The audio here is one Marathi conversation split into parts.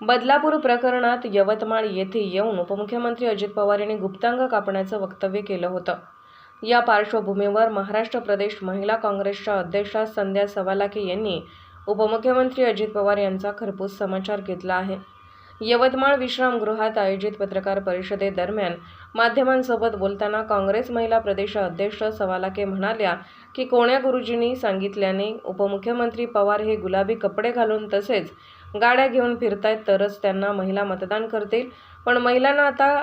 बदलापूर प्रकरणात यवतमाळ येथे येऊन उपमुख्यमंत्री अजित पवार यांनी गुप्तांग कापण्याचं वक्तव्य केलं होतं. या पार्श्वभूमीवर महाराष्ट्र प्रदेश महिला काँग्रेसच्या अध्यक्षा संध्या सवालाके यांनी उपमुख्यमंत्री अजित पवार यांचा खरपूस समाचार घेतला आहे. यवतमाळ विश्रामगृहात आयोजित पत्रकार परिषदेदरम्यान माध्यमांसोबत बोलताना काँग्रेस महिला प्रदेश अध्यक्ष सवालाके म्हणाल्या की कोण्या गुरुजींनी सांगितल्याने उपमुख्यमंत्री पवार हे गुलाबी कपडे घालून तसेच गाड्या घेऊन फिरतायत तरच त्यांना महिला मतदान करतील. पण महिलांना आता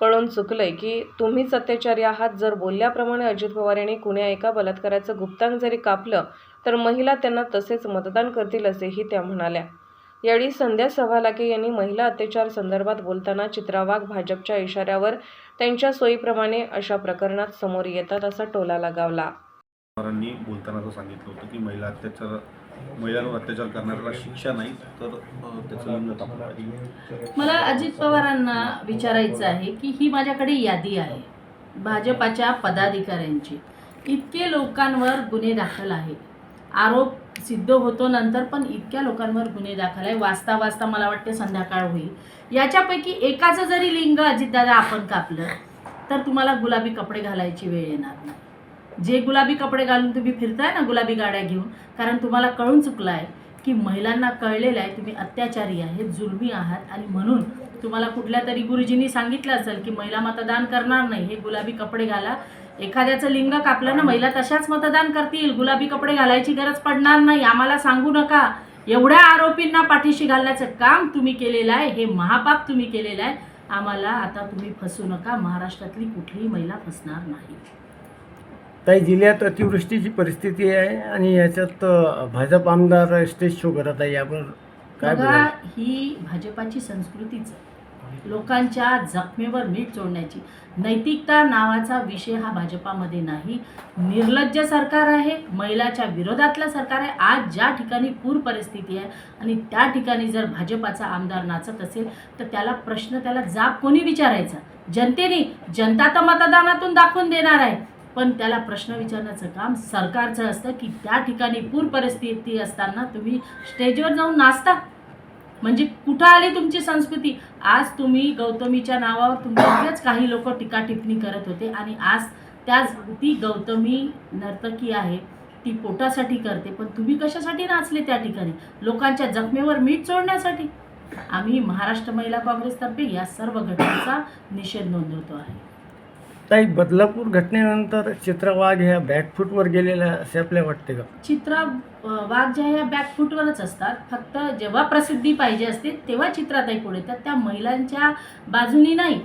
कळून चुकलंय की तुम्हीच अत्याचारी आहात. जर बोलल्याप्रमाणे अजित पवार यांनी कुण्या एका बलात्काराचं गुप्तांग जरी कापलं तर महिला त्यांना तसेच मतदान करतील असेही त्या म्हणाल्या. यावेळी संध्या सवालाके यांनी महिला अत्याचार संदर्भात बोलताना चित्रा वाघ भाजपच्या इशाऱ्यावर त्यांच्या सोयीप्रमाणे अशा प्रकरणात समोर येतात असा टोला लगावला. बोलताना असं सांगितलं होतं की महिला अत्याचार महिलांवर अत्याचार करणाऱ्याला शिक्षा नाही तर त्याचं लिंग मला अजित पवारांना विचारायचं आहे की ही माझ्याकडे यादी आहे. भाजपाच्या पदाधिकाऱ्यांची. इतके लोकांवर गुन्हे दाखल आहेत. आरोप सिद्ध होतो नंतर पण इतक्या लोकांवर गुन्हे दाखल आहे. वाचता वाचता मला वाटते संध्याकाळ होईल. याच्यापैकी एकाचं जरी लिंग अजितदादा आपण कापलं तर तुम्हाला गुलाबी कपडे घालायची वेळ येणार नाही. जे गुलाबी कपडे घालून तुम्ही फिरताय ना गुलाबी गाड्या घेऊन कारण तुम्हाला कळून चुकलं आहे की महिलांना कळलेलं आहे तुम्ही अत्याचारी आहेत जुलमी आहात आणि म्हणून तुम्हाला कुठल्या तरी गुरुजींनी सांगितलं असेल की महिला मतदान करणार नाही हे गुलाबी कपडे घाला. एखाद्याचं लिंग कापलं ना महिला तशाच मतदान करतील. गुलाबी कपडे घालायची गरज पडणार नाही आम्हाला सांगू नका. एवढ्या आरोपींना पाठीशी घालण्याचं काम तुम्ही केलेलं आहे हे महापाप तुम्ही केलेलं आहे. आम्हाला आता तुम्ही फसू नका महाराष्ट्रातली कुठलीही महिला फसणार नाही. ताई जिल्ह्यात अतिवृष्टीची परिस्थिती आहे आणि याच्यात भाजप आमदार स्टेज शो करत आहे. यावर काय बघा ही भाजपाची संस्कृतीच लोकांच्या जखमेवर मीठ चोळण्याची. नैतिकता नावाचा विषय हा भाजपामध्ये नाही. निर्लज्ज सरकार आहे महिलाच्या विरोधातलं सरकार आहे. आज ज्या ठिकाणी पूर परिस्थिती आहे आणि त्या ठिकाणी जर भाजपाचा आमदार नाचत असेल तर त्याला प्रश्न त्याला जाब कोणी विचारायचा? जनतेने जनता तर मतदानातून दाखवून देणार आहे. पण त्याला प्रश्न विचारण्याचं काम सरकारचं असतं की त्या ठिकाणी पूर परिस्थिती असताना तुम्ही स्टेजवर जाऊन नाचता. म्हणजे कुठं आली तुमची संस्कृती? आज तुम्ही गौतमीच्या नावावर तुमच्याच काही लोक टीका टिप्पणी करत होते आणि आज त्याच ती गौतमी नर्तकी आहे ती पोटासाठी करते. पण तुम्ही कशासाठी नाचले त्या ठिकाणी? लोकांच्या जखमेवर मीठ चोडण्यासाठी आम्ही महाराष्ट्र महिला काँग्रेसतर्फे या सर्व घटनेचा निषेध नोंदवतो आहे. ताई बदलापूर घटनेनंतर चित्रा वाघ ह्या बॅकफूटवर गेलेल्या असे आपल्याला वाटते का? चित्रा अ, वाघ ज्या ह्या बॅकफूटवरच असतात. फक्त जेव्हा प्रसिद्धी पाहिजे असते तेव्हा चित्राताई पुढे येतात. त्या महिलांच्या बाजूनी नाही.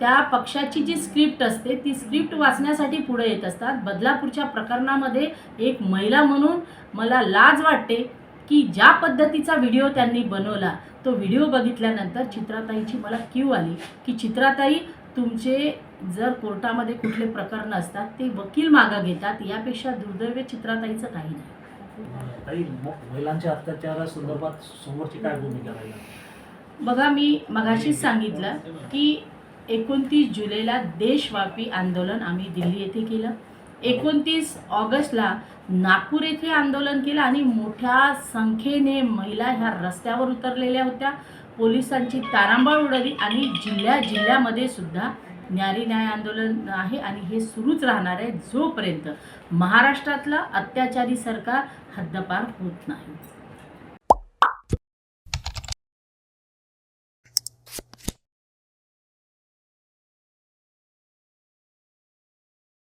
त्या पक्षाची जी स्क्रिप्ट असते ती स्क्रिप्ट वाचण्यासाठी पुढे येत असतात. बदलापूरच्या प्रकरणामध्ये एक महिला म्हणून मला लाज वाटते की ज्या पद्धतीचा व्हिडिओ त्यांनी बनवला तो व्हिडिओ बघितल्यानंतर चित्राताईची मला क्यू आली की चित्राताई तुमचे जर कोर्टामध्ये कुठले प्रकरण असतात ते वकील मागं घेतात यापेक्षा दुर्दैव चित्राताईचं काही नाही. काही म- महिलांच्या अत्याचारासंदर्भात समोरची काय भूमिका राहील? बघा मी मगाशीच सांगितलं की एकोणतीस जुलैला देशव्यापी आंदोलन आम्ही दिल्ली येथे केलं. एकोणतीस ऑगस्टला नागपूर येथे आंदोलन केलं आणि मोठ्या संख्येने महिला ह्या रस्त्यावर उतरलेल्या होत्या. पोलिसांची तारांबळ उडवली आणि जिल्ह्या जिल्ह्यामध्ये सुद्धा न्यारी न्याय आंदोलन आहे आणि हे सुरूच राहणार आहे जोपर्यंत महाराष्ट्रातलं अत्याचारी सरकार हद्दपार होत नाही.